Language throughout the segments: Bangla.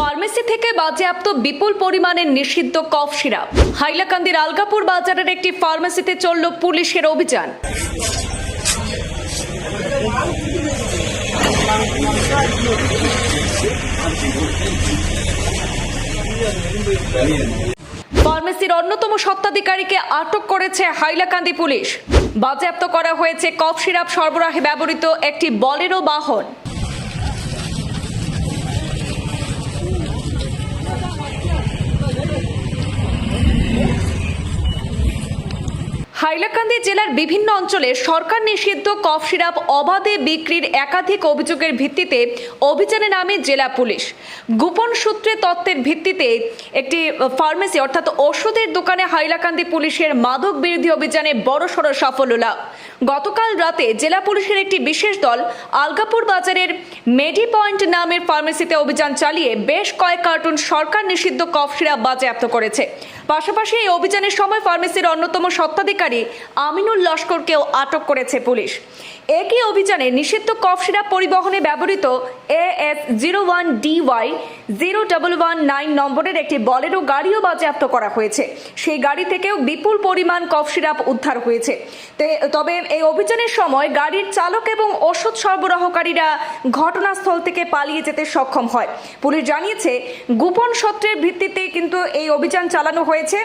ফার্মেসি থেকে বাজেয়াপ্ত বিপুল পরিমাণের নিষিদ্ধ কফ সিরাপ। হাইলাকান্দির আলগাপুর বাজারের একটি ফার্মেসিতে চলল পুলিশের অভিযান। ফার্মেসির অন্যতম সত্ত্বাধিকারীকে আটক করেছে হাইলাকান্দি পুলিশ। বাজেয়াপ্ত করা হয়েছে কফ সিরাপ সরবরাহে ব্যবহৃত একটি বলেরো বাহন। হাইলাকান্দি জেলার বিভিন্ন অঞ্চলে সরকার নিষিদ্ধ কফ সিরাপ অবাধে বিক্রির একাধিক অভিযোগের ভিত্তিতে অভিযানে নামে জেলা পুলিশ। গোপন সূত্রে তত্ত্বের ভিত্তিতে একটি ফার্মেসি অর্থাৎ ওষুধের দোকানে হাইলাকান্দি পুলিশের মাদক বিরোধী অভিযানে বড়সড় সাফল্য লাভ। গতকাল রাতে জেলা পুলিশের একটি বিশেষ দল আলগাপুর বাজারের মেডি পয়েন্ট নামের ফার্মেসিতে অভিযান চালিয়ে বেশ কয়েক কার্টুন সরকার নিষিদ্ধ কফ সিরাপ বাজেয়াপ্ত করেছে। পাশাপাশি এই অভিযানের সময় ফার্মেসির অন্যতম সত্ত্বাধিকারী আমিনুল লস্করকেও আটক করেছে পুলিশ। একই অভিযানে নিষিদ্ধ কফ সিরাপ পরিবহনে ব্যবহৃত A S zero one D Y zero double one nine নম্বরের একটি বলেরো গাড়িও বাজেয়াপ্ত করা হয়েছে। সেই গাড়ি থেকেও বিপুল পরিমাণ কফ সিরাপ উদ্ধার হয়েছে। তবে এই অভিযানের সময় গাড়ির চালক এবং ওষুধ সরবরাহকারীরা ঘটনাস্থল থেকে পালিয়ে যেতে সক্ষম হয়। পুলিশ জানিয়েছে, গোপন সূত্রের ভিত্তিতে কিন্তু এই অভিযান চালানো হয়েছে।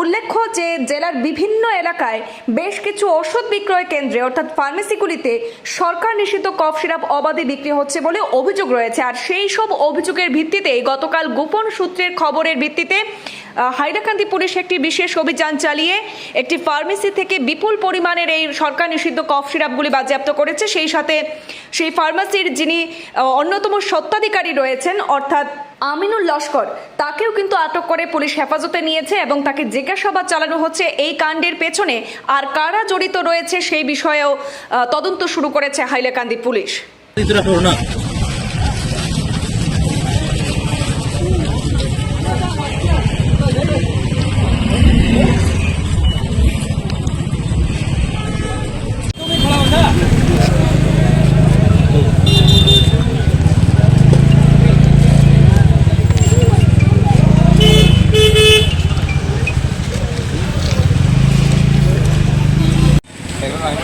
উল্লেখ্য যে, জেলার বিভিন্ন এলাকায় বেশ কিছু ওষুধ বিক্রয় কেন্দ্রে, অর্থাৎ ফার্মেসিগুলিতে সরকার নিষিদ্ধ কফ সিরাপ অবাধে বিক্রি হচ্ছে বলে অভিযোগ রয়েছে। আর সেই সব অভিযোগের ভিত্তিতে গতকাল গোপন সূত্রের খবরের ভিত্তিতে হাইলাকান্দি পুলিশ একটি বিশেষ অভিযান চালিয়ে একটি ফার্মেসি থেকে বিপুল পরিমাণের এই সরকার নিষিদ্ধ কফ সিরাপগুলি বাজেয়াপ্ত করেছে। সেই সাথে সেই ফার্মাসির যিনি অন্যতম সত্ত্বাধিকারী রয়েছেন, অর্থাৎ আমিনুল লস্কর, তাকেও কিন্তু আটক করে পুলিশ হেফাজতে নিয়েছে এবং তাকে জিজ্ঞাসাবাদ চালানো হচ্ছে এই কাণ্ডের পেছনে আর কারা জড়িত রয়েছে সেই বিষয়েও তদন্ত শুরু করেছে হাইলাকান্দি পুলিশ।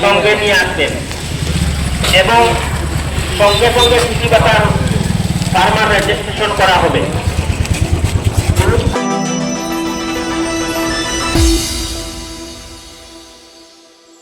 সঙ্গে নিয়ে আসবেন। এবং সঙ্গে সঙ্গে কৃষি পাতার ফার্মার রেজিস্ট্রেশন করা হবে।